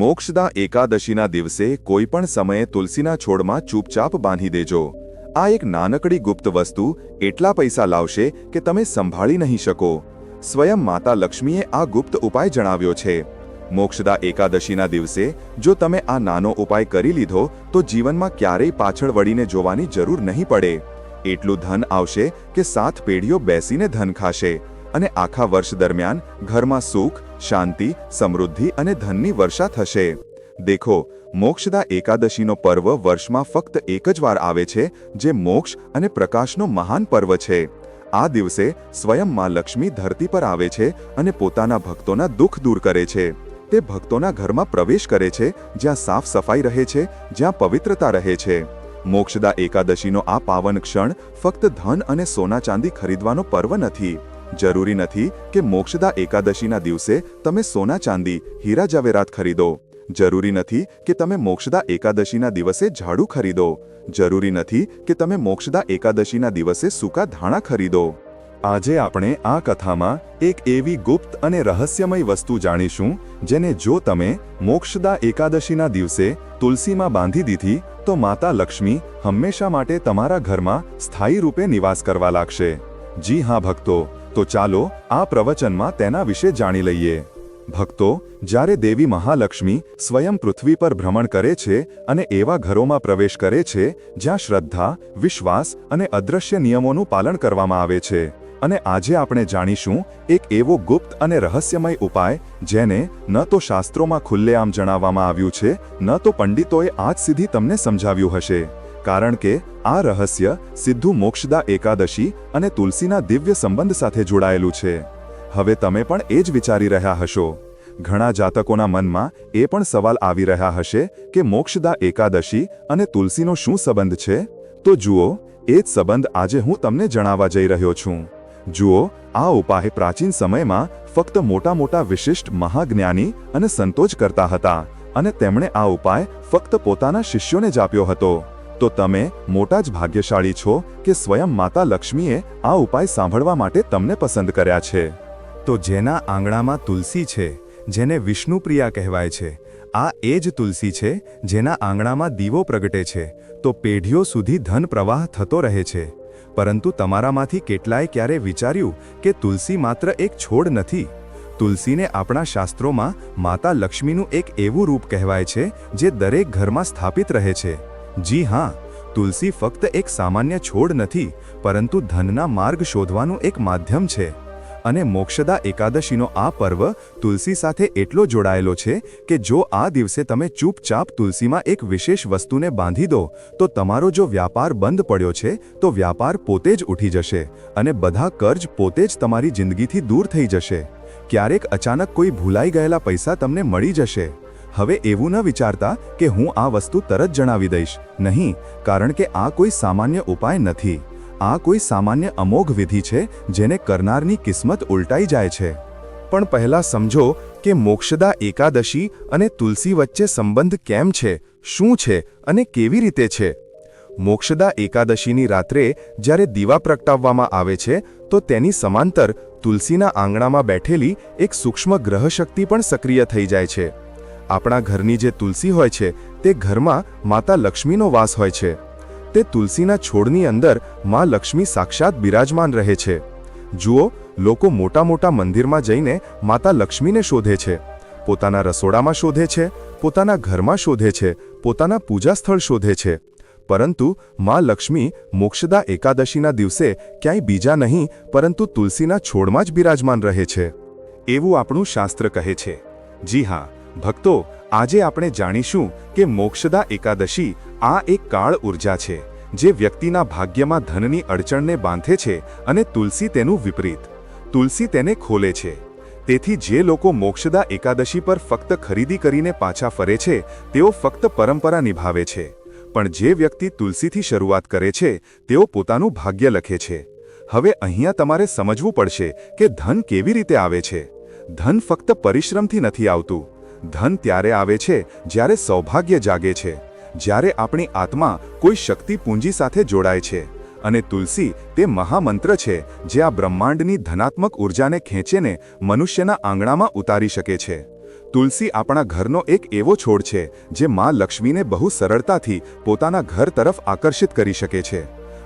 મોક્ષદા એકાદશીના દિવસે કોઈ પણ સમયે તુલસીના છોડમાં ચૂપચાપ બાંધી દેજો. આ એક નાનકડી ગુપ્ત વસ્તુ, એટલા પૈસા લાવશે કે તમે સંભાળી નહીં શકો. સ્વયં માતા લક્ષ્મીએ આ ગુપ્ત ઉપાય જણાવ્યો છે. મોક્ષદા એકાદશીના દિવસે, જો તમે આ નાનો ઉપાય કરી લીધો, તો જીવનમાં ક્યારેય પાછળ વળીને જોવાની જરૂર નહીં પડે. એટલું ધન આવશે કે સાત પેઢીઓ બેસીને ધન ખાશે અને આખા વર્ષ દરમિયાન ઘરમાં સુખ શાંતિ, સમૃદ્ધિ અને ધનની વર્ષા થશે. દેખો, મોક્ષદા એકાદશીનો પર્વ વર્ષમાં ફક્ત એક જ વાર આવે છે, જે મોક્ષ અને પ્રકાશનો મહાન પર્વ છે. આ દિવસે સ્વયં માં લક્ષ્મી ધરતી પર આવે છે અને પોતાના ભક્તોના દુઃખ દૂર કરે છે. તે ભક્તોના ઘરમાં પ્રવેશ કરે છે, જ્યાં સાફ સફાઈ રહે છે, જ્યાં પવિત્રતા રહે છે. મોક્ષદા એકાદશીનો આ પાવન ક્ષણ ફક્ત ધન અને સોના ચાંદી ખરીદવાનો પર્વ નથી. જરૂરી નથી કે મોક્ષદા એકાદશીના દિવસે તમે સોના ચાંદી, હીરા જવેરાત ખરીદો. જરૂરી નથી કે તમે મોક્ષદા એકાદશીના દિવસે ઝાડુ ખરીદો. જરૂરી નથી કે તમે મોક્ષદા એકાદશીના દિવસે સૂકા ધાણા ખરીદો. આજે આપણે આ કથામાં એક એવી ગુપ્ત અને રહસ્યમય વસ્તુ જાણીશું, જેને જો તમે મોક્ષદા એકાદશીના દિવસે તુલસીમાં બાંધી દીધી, તો માતા લક્ષ્મી હંમેશા માટે તમારા ઘરમાં સ્થાયી રૂપે નિવાસ કરવા લાગશે. જી હા ભક્તો તો ચાલો આ પ્રવચનમાં તેના વિશે જાણી લઈએ. ભક્તો, જ્યારે દેવી મહાલક્ષ્મી સ્વયં પૃથ્વી પર ભ્રમણ કરે છે અને એવા ઘરોમાં પ્રવેશ કરે છે, જ્યાં શ્રદ્ધા, વિશ્વાસ અને અદૃશ્ય નિયમોનું પાલન કરવામાં આવે છે. અને આજે આપણે જાણીશું એક એવો ગુપ્ત અને રહસ્યમય ઉપાય, જેને ન તો શાસ્ત્રોમાં ખુલ્લેઆમ જણાવવામાં આવ્યું છે, ન તો પંડિતોએ આજ સુધી તમને સમજાવ્યું હશે. કારણ કે આ રહસ્ય સિદ્ધુ મોક્ષદા એકાદશી અને તુલસીના દિવ્ય સંબંધ સાથે જોડાયેલું છે. હવે તમે પણ એ જ વિચારી રહ્યા હશો. ઘણા જાતકોના મનમાં એ પણ સવાલ આવી રહ્યા હશે કે મોક્ષદા એકાદશી અને તુલસીનો શું સંબંધ છે? તો જુઓ, એ જ સંબંધ આજે હું તમને જણાવવા જઈ રહ્યો છું. જુઓ, આ ઉપાય પ્રાચીન સમયમાં ફક્ત મોટા મોટા વિશિષ્ટ મહાજ્ઞાની અને સંતો કરતા હતા અને તેમણે આ ઉપાય ફક્ત પોતાના શિષ્યોને જ આપ્યો હતો. તો તમે મોટા જ ભાગ્યશાળી છો કે સ્વયં માતા લક્ષ્મીએ આ ઉપાય સાંભળવા માટે તમને પસંદ કર્યા છે. તો જેના આંગણામાં તુલસી છે, જેને વિષ્ણુપ્રિયા કહેવાય છે, આ એ જ તુલસી છે, જેના આંગણામાં દીવો પ્રગટે છે, તો પેઢીઓ સુધી ધન પ્રવાહ થતો રહે છે. પરંતુ તમારામાંથી કેટલાય ક્યારે વિચાર્યું કે તુલસી માત્ર એક છોડ નથી? તુલસીને આપણા શાસ્ત્રોમાં માતા લક્ષ્મીનું એક એવું રૂપ કહેવાય છે, જે દરેક ઘરમાં સ્થાપિત રહે છે. જી હા, તુલસી ફક્ત એક સામાન્ય છોડ નથી, પરંતુ ધનના માર્ગ શોધવાનું એક માધ્યમ છે. અને મોક્ષદા એકાદશીનો આ પર્વ તુલસી સાથે એટલો જોડાયેલો છે કે જો આ દિવસે તમે ચૂપચાપ તુલસીમાં એક વિશેષ વસ્તુને બાંધી દો, તો તમારો જો વ્યાપાર બંધ પડ્યો છે, તો વ્યાપાર પોતે જ ઉઠી જશે અને બધા કર્જ પોતે જ તમારી જિંદગીથી દૂર થઈ જશે. ક્યારેક અચાનક કોઈ ભૂલાઈ ગયેલા પૈસા તમને મળી જશે. હવે એવું ન વિચારતા કે હું આ વસ્તુ તરત જણાવી દઈશ. નહીં, કારણ કે આ કોઈ સામાન્ય ઉપાય નથી. આ કોઈ સામાન્ય અમોઘ વિધિ છે જેને કરનારની કિસ્મત ઉલટાઈ જાય છે. પણ પહેલા સમજો કે મોક્ષદા એકાદશી અને તુલસી વચ્ચે સંબંધ કેમ છે, શું છે અને કેવી રીતે છે? મોક્ષદા એકાદશીની રાત્રે જ્યારે દીવા પ્રગટાવવામાં આવે છે, તો તેની સમાંતર તુલસીના આંગણામાં બેઠેલી એક સૂક્ષ્મ ગ્રહશક્તિ પણ સક્રિય થઈ જાય છે. આપણા ઘરની જે તુલસી હોય છે, તે ઘરમાં માતા લક્ષ્મીનો વાસ હોય છે. તે તુલસીના છોડની અંદરમાં લક્ષ્મી સાક્ષાત બિરાજમાન રહે છે. જુઓ, લોકો મોટા મોટા મંદિરમાં જઈને માતા લક્ષ્મીને શોધે છે. પોતાના રસોડામાં શોધે છે, પોતાના ઘરમાં શોધે છે, પોતાના પૂજા સ્થળ શોધે છે. પરંતુ માં લક્ષ્મી મોક્ષદા એકાદશીના દિવસે ક્યાંય બીજા નહીં, પરંતુ તુલસીના છોડમાં જ બિરાજમાન રહે છે. એવું આપણું શાસ્ત્ર કહે છે. જી હા ભક્તો, આજે આપણે જાણીશું કે મોક્ષદા એકાદશી આ એક કાળ ઊર્જા છે, જે વ્યક્તિના ભાગ્યમાં ધનની અડચણને બાંધે છે અને તુલસી તેનું વિપરીત. તુલસી તેને ખોલે છે. તેથી જે લોકો મોક્ષદા એકાદશી પર ફક્ત ખરીદી કરીને પાછા ફરે છે, તેઓ ફક્ત પરંપરા નિભાવે છે. પણ જે વ્યક્તિ તુલસીથી શરૂઆત કરે છે, તેઓ પોતાનું ભાગ્ય લખે છે. હવે અહીંયા તમારે સમજવું પડશે કે ધન કેવી રીતે આવે છે. ધન ફક્ત પરિશ્રમથી નથી આવતું ધન ત્યારે આવે છે જ્યારે સૌભાગ્ય જાગે છે. જ્યારે આપણી આત્મા કોઈ શક્તિ પૂંજી સાથે જોડાય છે. અને તુલસી તે મહામંત્ર છે જે આ બ્રહ્માંડની ધનાત્મક ઉર્જાને ખેંચીને મનુષ્યના આંગણામાં ઉતારી શકે છે. તુલસી આપણા ઘરનો એક એવો છોડ છે જે માં લક્ષ્મીને બહુ સરળતાથી પોતાના ઘર તરફ આકર્ષિત કરી શકે છે.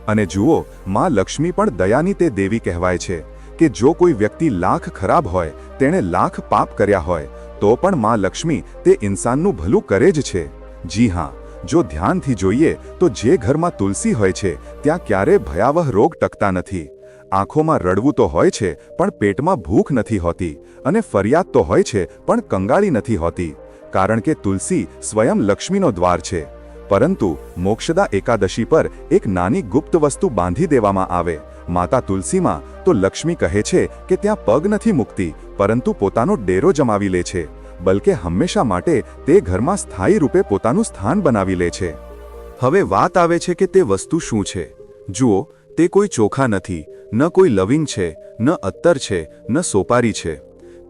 અને જુઓ, માં લક્ષ્મી પણ દયાની તે દેવી કહેવાય છે કે જો કોઈ વ્યક્તિ લાખ ખરાબ હોય, તેણે લાખ પાપ કર્યા હોય તો પણ માં લક્ષ્મી તે ઇન્સાનનું ભલું કરે જ છે. જી હા, જો ધ્યાનથી જોઈએ તો જે ઘરમાં તુલસી હોય છે, ત્યાં ક્યારે ભયાવહ રોગ ટકતા નથી. આંખોમાં રડવું તો હોય છે, પણ પેટમાં ભૂખ નથી હોતી અને ફરિયાદ તો હોય છે, પણ કંગાળી નથી હોતી. કારણ કે તુલસી સ્વયં લક્ષ્મીનો દ્વાર છે. પરંતુ મોક્ષદા એકાદશી પર એક નાની ગુપ્ત વસ્તુ બાંધી દેવામાં આવે માતા તુલસીમાં તો લક્ષ્મી કહે છે કે ત્યાં પગ નથી મૂકતી, પરંતુ પોતાનો ડેરો જમાવી લે છે, બલકે હંમેશા માટે તે ઘરમાં સ્થાયી રૂપે પોતાનું સ્થાન બનાવી લે છે. હવે વાત આવે છે કે તે વસ્તુ શું છે? જુઓ, તે કોઈ ચોખા નથી, ન કોઈ લવિંગ છે, ન અત્તર છે, ન સોપારી છે.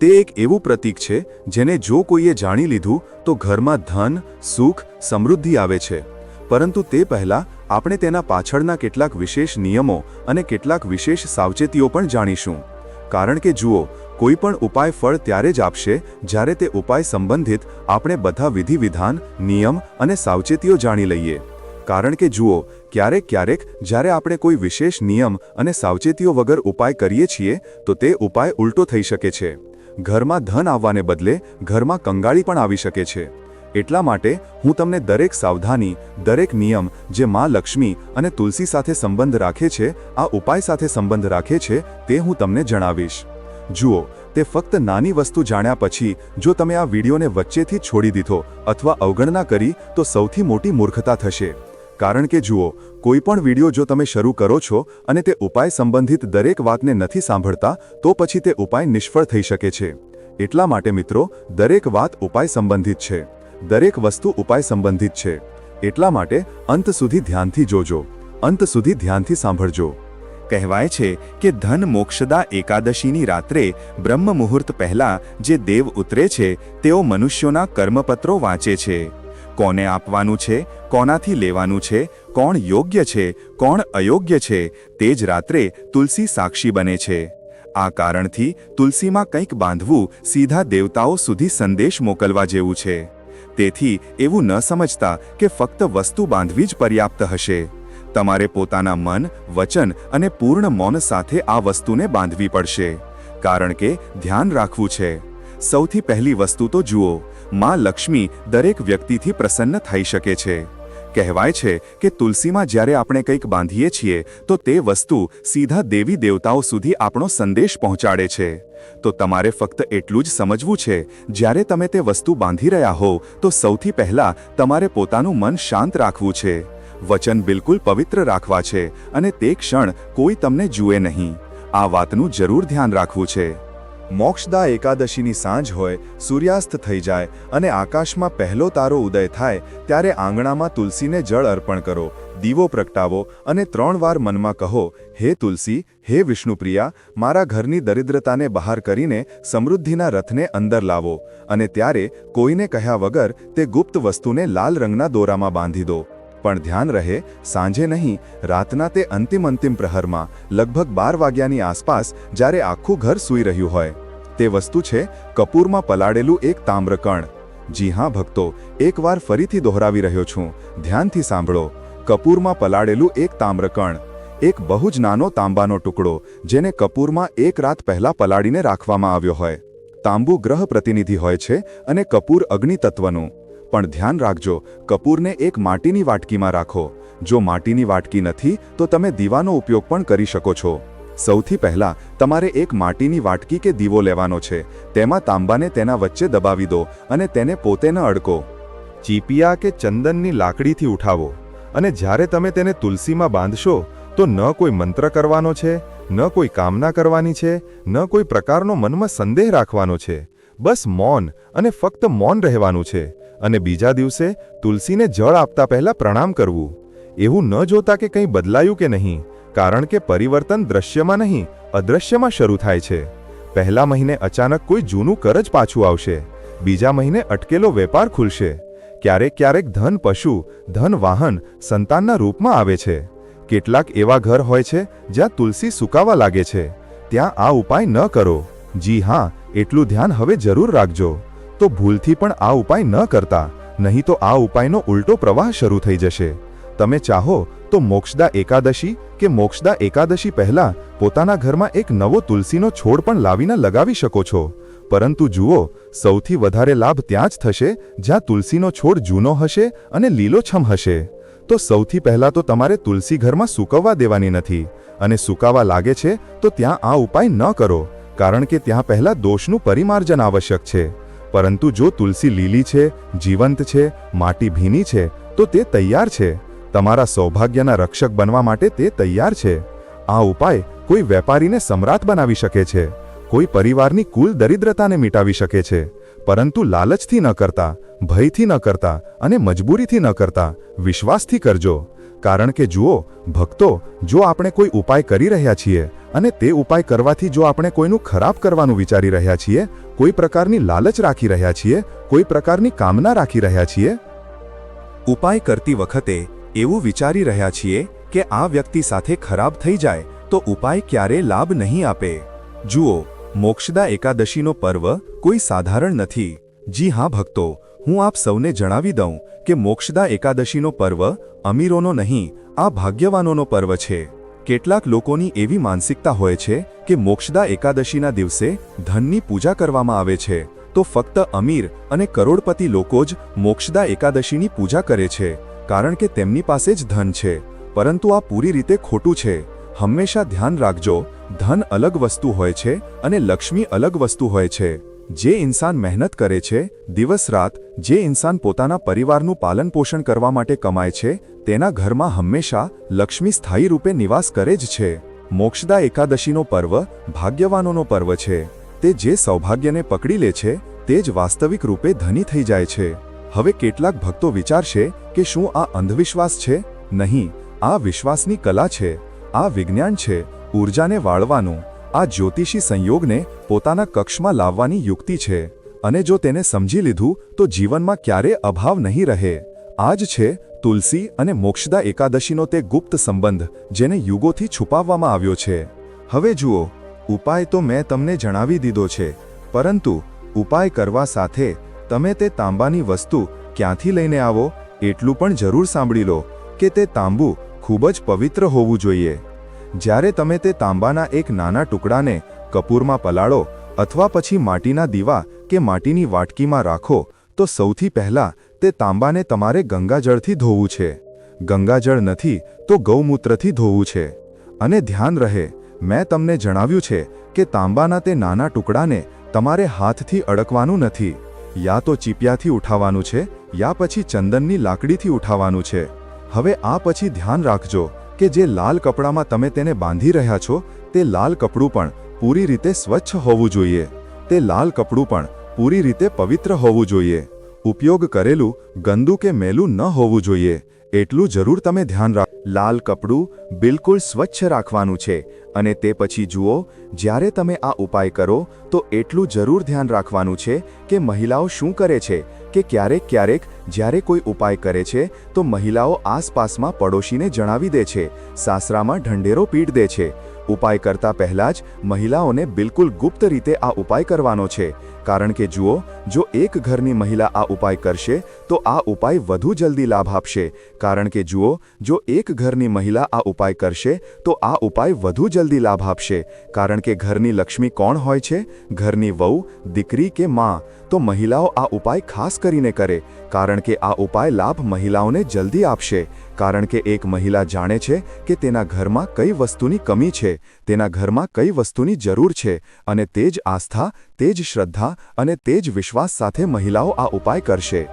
તે એક એવું પ્રતીક છે જેને જો કોઈએ જાણી લીધું તો ઘરમાં ધન, સુખ, સમૃદ્ધિ આવે છે. પરંતુ તે પહેલા આપણે તેના પાછળના કેટલાક વિશેષ નિયમો અને કેટલાક વિશેષ સાવચેતીઓ પણ જાણીશું. કારણ કે જુઓ, કોઈ પણ ઉપાય ફળ ત્યારે જ આપશે, જ્યારે તે ઉપાય સંબંધિત આપણે બધા વિધિ વિધાન નિયમ અને સાવચેતીઓ જાણી લઈએ. કારણ કે જુઓ, ક્યારેક ક્યારેક જ્યારે આપણે કોઈ વિશેષ નિયમ અને સાવચેતીઓ વગર ઉપાય કરીએ છીએ, તો તે ઉપાય ઉલટો થઈ શકે છે. ઘરમાં ધન આવવાને બદલે ઘરમાં કંગાળી પણ આવી શકે છે. એટલા માટે હું તમને દરેક સાવધાની, દરેક નિયમ જે માં લક્ષ્મી અને તુલસી સાથે સંબંધ રાખે છે, આ ઉપાય સાથે સંબંધ રાખે છે, તે હું તમને જણાવીશ. જુઓ, તે ફક્ત નાની વસ્તુ જાણ્યા પછી, જો તમે આ વિડીયોને વચ્ચેથી છોડી દીધો અથવા અવગણના કરી, તો સૌથી મોટી મૂર્ખતા થશે. કારણ કે જુઓ, કોઈ પણ વીડિયો જો તમે શરૂ કરો છો અને તે ઉપાય સંબંધિત દરેક વાતને નથી સાંભળતા, તો પછી તે ઉપાય નિષ્ફળ થઈ શકે છે. એટલા માટે મિત્રો, દરેક વાત ઉપાય સંબંધિત છે. દરેક વસ્તુ ઉપાય સંબંધિત છે. એટલા માટે અંત સુધી ધ્યાનથી જોજો. અંત સુધી ધ્યાનથી સાંભળજો. કહેવાય છે કે ધન મોક્ષદા એકાદશીની રાત્રે બ્રહ્મ મુહૂર્ત પહેલા જે દેવ ઉતરે છે, તેઓ મનુષ્યોના કર્મપત્રો વાંચે છે. કોને આપવાનું છે, કોનાથી લેવાનું છે, કોણ યોગ્ય છે, કોણ અયોગ્ય છે, તે જ રાત્રે તુલસી સાક્ષી બને છે. આ કારણથી તુલસીમાં કંઈક બાંધવું સીધા દેવતાઓ સુધી સંદેશ મોકલવા જેવું છે. તેથી એવું ન સમજતા કે ફક્ત વસ્તુ બાંધવી જ પર્યાપ્ત હશે. તમારે પોતાના મન, વચન અને પૂર્ણ મૌન સાથે આ વસ્તુને બાંધવી પડશે. કારણ કે ધ્યાન રાખવું છે. સૌથી પહેલી વસ્તુ તો જુઓ, માં લક્ષ્મી દરેક વ્યક્તિથી પ્રસન્ન થઈ શકે છે. કહેવાય છે કે તુલસીમાં જ્યારે આપણે કંઈક બાંધીએ છીએ, તો તે વસ્તુ સીધા દેવી દેવતાઓ સુધી આપણો સંદેશ પહોંચાડે છે. તો તમારે ફક્ત એટલું જ સમજવું છે, જ્યારે તમે તે વસ્તુ બાંધી રહ્યા હો, તો સૌથી પહેલાં તમારે પોતાનું મન શાંત રાખવું છે. વચન બિલકુલ પવિત્ર રાખવા છે અને તે ક્ષણ કોઈ તમને જુએ નહીં. આ વાતનું જરૂર ધ્યાન રાખવું છે. મોક્ષદા એકાદશીની સાંજ હોય, સૂર્યાસ્ત થઈ જાય અને આકાશમાં પહેલો તારો ઉદય થાય, ત્યારે આંગણામાં તુલસીને જળ અર્પણ કરો. દીવો પ્રગટાવો અને ત્રણ વાર મનમાં કહો, હે તુલસી, હે વિષ્ણુપ્રિયા, મારા ઘરની દરિદ્રતાને બહાર કરીને સમૃદ્ધિના રથને અંદર લાવો. અને ત્યારે કોઈને કહ્યા વગર તે ગુપ્ત વસ્તુને લાલ રંગના દોરામાં બાંધી દો. પણ ધ્યાન રહે, સાંજે નહીં, રાતના તે અંતિમ અંતિમ પ્રહરમાં, લગભગ બાર વાગ્યાની આસપાસ, જ્યારે આખું ઘર સૂઈ રહ્યું હોય. તે વસ્તુ છે, કપૂરમાં પલાળેલું એક તામ્રકણ. જી હા, ભક્તો, એકવાર ફરીથી દોહરાવી રહ્યો છું. ધ્યાનથી સાંભળો. કપૂરમાં પલાળેલું એક તામ્રકણ, એક બહુ જ નાનો તાંબાનો ટુકડો, જેને કપૂરમાં એક રાત પહેલાં પલાળીને રાખવામાં આવ્યો હોય. તાંબુ ગ્રહ પ્રતિનિધિ હોય છે અને કપૂર અગ્નિ તત્વનું પણ ધ્યાન રાખજો, કપૂરને એક માટીની વાટકીમાં રાખો. જો માટીની વાટકી નથી, તો તમે દીવાનો ઉપયોગ પણ કરી શકો છો. સૌથી પહેલા, તમારે એક માટીની વાટકી કે દીવો લેવાનો છે. તેમાં તાંબાને તેના વચ્ચે દબાવી દો અને તેને પોતે ન અડકો. ચીપિયા કે ચંદનની લાકડીથી ઉઠાવો. અને જ્યારે તમે તેને તુલસીમાં બાંધશો, તો ન કોઈ મંત્ર કરવાનો છે, ન કોઈ કામના કરવાની છે, ન કોઈ પ્રકારનો મનમાં સંદેહ રાખવાનો છે. બસ મૌન અને ફક્ત મૌન રહેવાનું છે. અને બીજા દિવસે તુલસીને જળ આપતા પહેલા પ્રણામ કરવું. એવું ન જોતા કે કંઈ બદલાયું કે નહીં, કારણ કે પરિવર્તન દ્રશ્યમાં નહીં, અદ્રશ્યમાં શરૂ થાય છે. પહેલા મહિને અચાનક કોઈ જૂનું કર જ પાછું આવશે. બીજા મહિને અટકેલો વેપાર ખુલશે. ક્યારેક ક્યારેક ધન પશુ, ધન વાહન સંતાનના રૂપમાં આવે છે. કેટલાક એવા ઘર હોય છે જ્યાં તુલસી સુકાવા લાગે છે. ત્યાં આ ઉપાય ન કરો. જી હા, એટલું ધ્યાન હવે જરૂર રાખજો. તો ભૂલથી પણ આ ઉપાય ન કરતા, નહીં તો આ ઉપાયનો ઉલટો પ્રવાહ શરૂ થઈ જશે. તમે ચાહો તો મોક્ષદા એકાદશી કે મોક્ષદા એકાદશી પહેલા પોતાના ઘરમાં એક નવો તુલસીનો છોડ પણ લાવીને લગાવી શકો છો. પરંતુ જુઓ, સૌથી વધારે લાભ ત્યાં જ થશે જ્યાં તુલસીનો છોડ જૂનો હશે અને લીલોછમ હશે. તો સૌથી પહેલાં તો તમારે તુલસી ઘરમાં સૂકવવા દેવાની નથી અને સૂકાવા લાગે છે તો ત્યાં આ ઉપાય ન કરો, કારણ કે ત્યાં પહેલાં દોષનું પરિમાર્જન આવશ્યક છે. પરંતુ જો તુલસી લીલી છે, જીવંત છે, માટી ભીની છે, તો તે તૈયાર છે. તમારા સૌભાગ્યના રક્ષક બનવા માટે તે તૈયાર છે. આ ઉપાય કોઈ વેપારીને સમ્રાટ બનાવી શકે છે. કોઈ પરિવારની કુલ દરિદ્રતાને મિટાવી શકે છે. પરંતુ લાલચથી ન કરતા, ભયથી ન કરતા અને મજબૂરીથી ન કરતા વિશ્વાસથી કરજો. કારણ કે જુઓ, ભક્તો, જો આપણે કોઈ ઉપાય કરી રહ્યા છીએ અને તે ઉપાય કરવાથી જો આપણે કોઈનું ખરાબ કરવાનું વિચારી રહ્યા છીએ, કોઈ પ્રકારની લાલચ રાખી રહ્યા છીએ, કોઈ પ્રકારની કામના રાખી રહ્યા છીએ. ઉપાય કરતી વખતે એવું વિચારી રહ્યા છીએ કે આ વ્યક્તિ સાથે ખરાબ થઈ જાય તો ઉપાય ક્યારે લાભ નહીં આપે. જુઓ મોક્ષદા એકાદશીનો પર્વ કોઈ સાધારણ નથી. જી હા, ભક્તો, હું આપ સૌને જણાવી દઉં કે મોક્ષદા એકાદશીનો પર્વ અમીરોનો નહીં, આ ભાગ્યવાનોનો પર્વ છે. કેટલાક લોકોની એવી માનસિકતા હોય છે કે મોક્ષદા એકાદશીના દિવસે ધનની પૂજા કરવામાં આવે છે, તો ફક્ત અમીર અને કરોડપતિ લોકો જ મોક્ષદા એકાદશીની પૂજા કરે છે, કારણ કે તેમની પાસે જ ધન છે, પરંતુ આ પૂરી રીતે ખોટું છે. હંમેશા ધ્યાન રાખજો, ધન અલગ વસ્તુ હોય છે અને લક્ષ્મી અલગ વસ્તુ હોય છે. જે ઇન્સાન મહેનત કરે છે, દિવસ રાત જે ઇન્સાન પોતાના પરિવારનું પાલન પોષણ કરવા માટે કમાય છે, તેના ઘરમાં હંમેશા લક્ષ્મી સ્થાયી રૂપે નિવાસ કરે જ છે. મોક્ષદા એકાદશીનો પર્વ ભાગ્યવાનોનો પર્વ છે. તે જે સૌભાગ્યને પકડી લે છે, તે જ વાસ્તવિક રૂપે ધની થઈ જાય છે. હવે કેટલાક ભક્તો વિચારશે કે શું આ અંધવિશ્વાસ છે? નહીં, આ વિશ્વાસની કલા છે. આ વિજ્ઞાન છે ઊર્જાને વાળવાનું. આ જ્યોતિષી સંયોગને પોતાના કક્ષમાં લાવવાની યુક્તિ છે. અને જો તેને સમજી લીધું, તો જીવનમાં ક્યારે અભાવ નહીં રહે. આ જ છે તુલસી અને મોક્ષદા એકાદશીનો તે ગુપ્ત સંબંધ, જેને યુગોથી છુપાવવામાં આવ્યો છે. હવે જુઓ, ઉપાય તો મેં તમને જણાવી દીધો છે. પરંતુ, ઉપાય કરવા સાથે, તમે તે તાંબાની વસ્તુ ક્યાંથી લઈને આવો? એટલું પણ જરૂર સાંભળી લો, કે તે તાંબુ ખૂબ જ પવિત્ર હોવું જોઈએ. જ્યારે તમે તે તાંબાના એક નાના ટુકડાને કપૂરમાં પલાળો અથવા પછી માટીના દીવા કે માટીની વાટકીમાં રાખો, તો સૌથી પહેલા તે તાંબાને તમારે ગંગાજળથી ધોવું છે. ગંગાજળ નથી, તો ગૌમૂત્રથી ધોવું છે. અને ધ્યાન રહે, મેં તમને જણાવ્યું છે કે તાંબાના તે નાના ટુકડાને તમારે હાથથી અડકવાનું નથી. યા તો ચીપિયાથી ઉઠાવવાનું છે, યા પછી ચંદનની લાકડીથી ઉઠાવવાનું છે. હવે આ પછી ધ્યાન રાખજો કે જે લાલ કપડામાં તમે તેને બાંધી રહ્યા છો, તે લાલ કપડું પણ પૂરી રીતે સ્વચ્છ હોવું જોઈએ. તે લાલ કપડું પણ પૂરી રીતે પવિત્ર હોવું જોઈએ. ઉપયોગ કરેલું ગંદુ કે મેલું ન હોવું જોઈએ. એટલું જરૂર તમે ધ્યાન રાખ. લાલ કપડું બિલકુલ સ્વચ્છ રાખવાનું છે અને તે પછી જુઓ, જ્યારે તમે આ ઉપાય કરો, તો એટલું જરૂર ધ્યાન રાખવાનું છે કે મહિલાઓ શું કરે છે કે ક્યારેક ક્યારેક જ્યારે કોઈ ઉપાય કરે છે, તો મહિલાઓ આસપાસમાં પડોશીને જણાવી દે છે, સાસરામાં ઢંઢેરો પીટ દે છે. ઉપાય કરતા પહેલા જ મહિલાઓને બિલકુલ ગુપ્ત રીતે આ ઉપાય કરવાનો છે. કારણ કે જુઓ જો એક ઘરની મહિલા આ ઉપાય કરશે, તો આ ઉપાય વધુ જલ્દી લાભ આપશે. કારણ કે જુઓ, જો એક ઘરની મહિલા આ ઉપાય કરશે, તો આ ઉપાય વધુ જલ્દી લાભ આપશે. કારણ કે ઘરની લક્ષ્મી કોણ હોય છે? ઘરની વહુ, દીકરી કે માં? તો મહિલાઓ આ ઉપાય ખાસ કરીને કરે, કારણ કે આ ઉપાય લાભ મહિલાઓને જલ્દી આપશે. કારણ કે એક મહિલા જાણે છે કે તેના ઘરમાં કઈ વસ્તુની કમી છે, તેના ઘરમાં કઈ વસ્તુની જરૂર છે, અને તે જ આસ્થા, તે જ શ્રદ્ધા, અને તે જ વિશ્વાસ સાથે મહિલાઓ આ ઉપાય કરશે.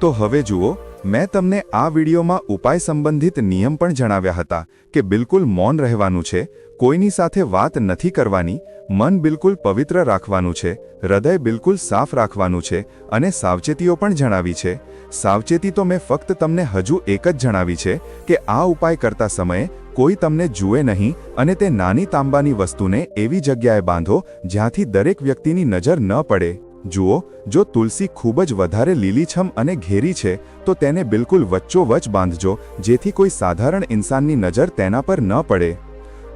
તો હવે જુઓ, મેં તમને આ વિડીયોમાં ઉપાય સંબંધિત નિયમ પણ જણાવ્યા હતા કે બિલકુલ મૌન રહેવાનું છે, કોઈની સાથે વાત નથી કરવાની, મન બિલકુલ પવિત્ર રાખવાનું છે, હૃદય બિલકુલ સાફ રાખવાનું છે અને સાવચેતીઓ પણ જણાવી છે. સાવચેતી તો મેં ફક્ત તમને હજુ એક જ જણાવી છે કે આ ઉપાય કરતા સમયે કોઈ તમને જુએ નહીં અને તે નાની તાંબાની વસ્તુને એવી જગ્યાએ બાંધો જ્યાંથી દરેક વ્યક્તિની નજર ન પડે. જુઓ, જો તુલસી ખૂબ જ વધારે લીલીછમ અને ઘેરી છે, તો તેને બિલકુલ વચ્ચોવચ બાંધજો, જેથી કોઈ સાધારણ ઇન્સાનની નજર તેના પર ન પડે.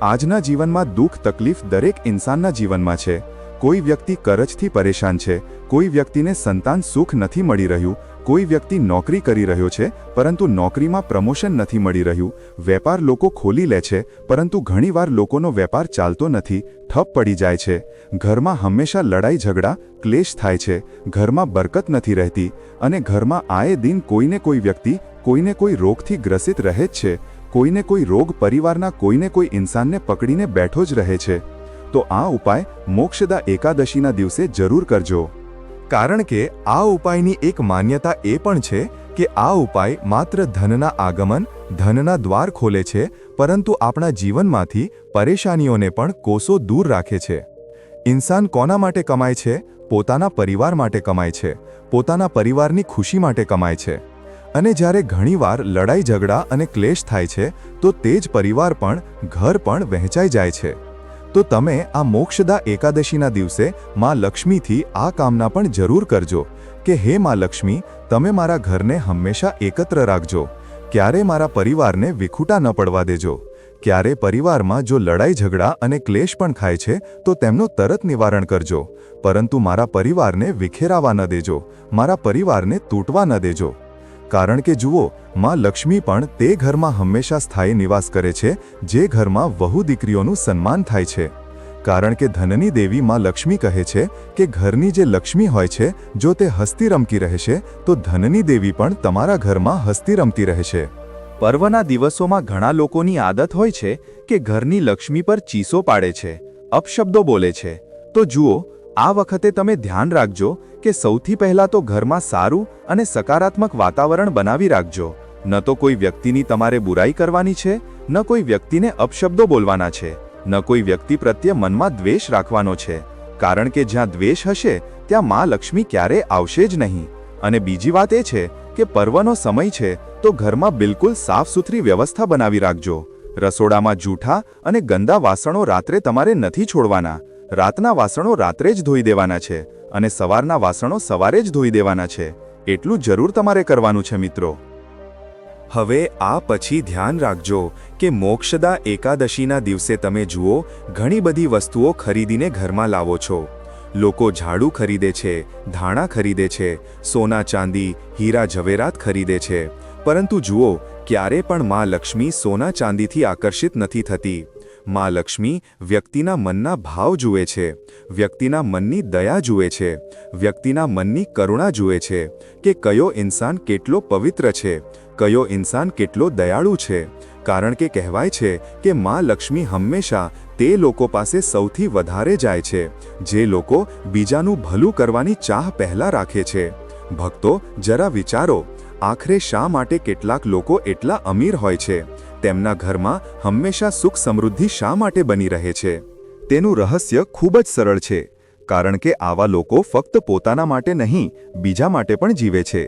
આજના જીવનમાં દુઃખ, તકલીફ દરેક ઇન્સાનના જીવનમાં છે. કોઈ વ્યક્તિ કરજથી પરેશાન છે, કોઈ વ્યક્તિને સંતાન સુખ નથી મળી રહ્યું કોઈ વ્યક્તિ નોકરી કરી રહ્યો છે, પરંતુ નોકરીમાં પ્રમોશન નથી મળી રહ્યું. વેપાર લોકો ખોલી લે છે, પરંતુ ઘણીવાર લોકોનો વેપાર ચાલતો નથી, ઠપ પડી જાય છે. ઘરમાં હંમેશા લડાઈ ઝઘડા, ક્લેશ થાય છે. ઘરમાં બરકત નથી રહેતી અને ઘરમાં આએ દિન કોઈને કોઈ વ્યક્તિ, કોઈને કોઈ રોગથી ગ્રસિત રહે જ છે. કોઈને કોઈ રોગ પરિવારના કોઈને કોઈ ઇન્સાનને પકડીને બેઠો જ રહે છે. તો આ ઉપાય મોક્ષદા એકાદશીના દિવસે જરૂર કરજો. કારણ કે આ ઉપાયની એક માન્યતા એ પણ છે કે આ ઉપાય માત્ર ધનના આગમન, ધનના દ્વાર ખોલે છે, પરંતુ આપણા જીવનમાંથી પરેશાનીઓને પણ કોસો દૂર રાખે છે. ઇન્સાન કોના માટે કમાય છે? પોતાના પરિવાર માટે કમાય છે. પોતાના પરિવારની ખુશી માટે કમાય છે. અને જ્યારે ઘણીવાર લડાઈ ઝઘડા અને ક્લેશ થાય છે, તો તે જ પરિવાર પણ, ઘર પણ વહેંચાઈ જાય છે. તો તમે આ મોક્ષદા એકાદશીના દિવસે માં લક્ષ્મીથી આ કામના પણ જરૂર કરજો કે હે માં લક્ષ્મી, તમે મારા ઘરને હંમેશા એકત્ર રાખજો. ક્યારે મારા પરિવારને વિખૂટા ન પડવા દેજો. ક્યારે પરિવારમાં જો લડાઈ, ઝઘડા અને ક્લેશ પણ ખાય છે, તો તેમનું તરત નિવારણ કરજો. પરંતુ મારા પરિવારને વિખેરાવા ન દેજો. મારા પરિવારને તૂટવા ન દેજો. કારણ કે જુઓ, માં લક્ષ્મી પણ તે ઘરમાં હંમેશા સ્થાયી નિવાસ કરે છે, જે ઘરમાં વહુ દીકરીઓનું સન્માન થાય છે. કારણ કે ધનની દેવી માં લક્ષ્મી કહે છે કે ઘરની જે લક્ષ્મી હોય છે, જો તે હસ્તી રમતી રહેશે, તો ધનની દેવી પણ તમારા ઘરમાં હસ્તી રમતી રહેશે. પર્વના દિવસોમાં ઘણા લોકોની આદત હોય છે કે ઘરની લક્ષ્મી પર ચીસો પાડે છે, અપશબ્દો બોલે છે. તો જુઓ આ વખતે તમે ધ્યાન રાખજો કે સૌથી પહેલાં તો ઘરમાં સારું અને સકારાત્મક વાતાવરણ બનાવી રાખજો. ન તો કોઈ વ્યક્તિની તમારે બુરાઈ કરવાની છે, ન કોઈ વ્યક્તિને અપશબ્દો બોલવાના છે, ન કોઈ વ્યક્તિ પ્રત્યે મનમાં દ્વેષ રાખવાનો છે. કારણ કે જ્યાં દ્વેષ હશે, ત્યાં મા લક્ષ્મી ક્યારે આવશે જ નહીં. અને બીજી વાત એ છે કે પર્વનો સમય છે, તો ઘરમાં બિલકુલ સાફ સુથરી વ્યવસ્થા બનાવી રાખજો. રસોડામાં જૂઠા અને ગંદા વાસણો રાત્રે તમારે નથી છોડવાના. રાતના વાસણો રાત્રે જ ધોઈ દેવાના છે અને સવારના વાસણો સવારે જ ધોઈ દેવાના છે. એટલું જરૂર તમારે કરવાનું છે મિત્રો. હવે આ પછી ધ્યાન રાખજો કે મોક્ષદા એકાદશીના દિવસે તમે જુઓ, ઘણી બધી વસ્તુઓ ખરીદીને ઘરમાં લાવો છો. લોકો ઝાડુ ખરીદે છે, ધાણા ખરીદે છે, સોના ચાંદી, હીરા ઝવેરાત ખરીદે છે. પરંતુ જુઓ, ક્યારે પણ મા લક્ષ્મી સોના ચાંદીથી આકર્ષિત નથી થતી. માં લક્ષ્મી વ્યક્તિના મનના ભાવ જુએ છે, વ્યક્તિના મનની દયા જુએ છે, વ્યક્તિના મનની કરુણા જુએ છે કે કયો ઇન્સાન કેટલો પવિત્ર છે, કયો ઇન્સાન કેટલો દયાળુ છે. કારણ કે કહેવાય છે કે માં લક્ષ્મી હંમેશા તે લોકો પાસે સૌથી વધારે જાય છે, જે લોકો બીજાનું ભલું કરવાની ચાહ પહેલા રાખે છે. ભક્તો, જરા વિચારો, આખરે શા માટે કેટલાક લોકો એટલા અમીર હોય છે? તેમના ઘરમાં હંમેશા સુખ સમૃદ્ધિ શા માટે બની રહે છે? તેનું રહસ્ય ખૂબ જ સરળ છે, કારણ કે આવા લોકો ફક્ત પોતાના માટે નહીં, બીજા માટે પણ જીવે છે.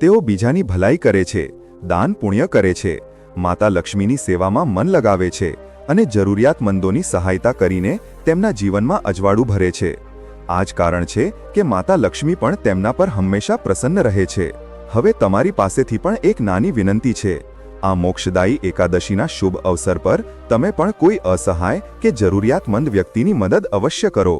તેઓ બીજાની ભલાઈ કરે છે, દાન પુણ્ય કરે છે, માતા લક્ષ્મીની સેવામાં મન લગાવે છે અને જરૂરિયાતમંદોની સહાયતા કરીને તેમના જીવનમાં અજવાળું ભરે છે. આ જ કારણ છે કે માતા લક્ષ્મી પણ તેમના પર હંમેશા પ્રસન્ન રહે છે. હવે તમારી પાસેથી પણ એક નાની વિનંતી છે. આ મોક્ષદાયી એકાદશીના શુભ અવસર પર તમે પણ કોઈ અસહાય કે જરૂરિયાતમંદ વ્યક્તિની મદદ અવશ્ય કરો.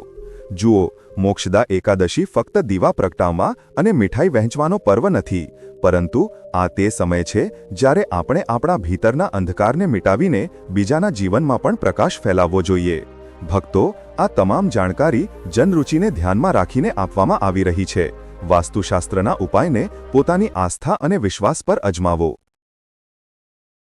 જુઓ, મોક્ષદા એકાદશી ફક્ત દીવા પ્રગટાવવા અને મીઠાઈ વહેંચવાનો પર્વ નથી, પરંતુ આ તે સમય છે જ્યારે આપણે આપણા ભીતરના અંધકારને મિટાવીને બીજાના જીવનમાં પણ પ્રકાશ ફેલાવવો જોઈએ. ભક્તો, આ તમામ જાણકારી જનરુચિને ધ્યાનમાં રાખીને આપવામાં આવી રહી છે. વાસ્તુશાસ્ત્રના ઉપાયને પોતાની આસ્થા અને વિશ્વાસ પર અજમાવો.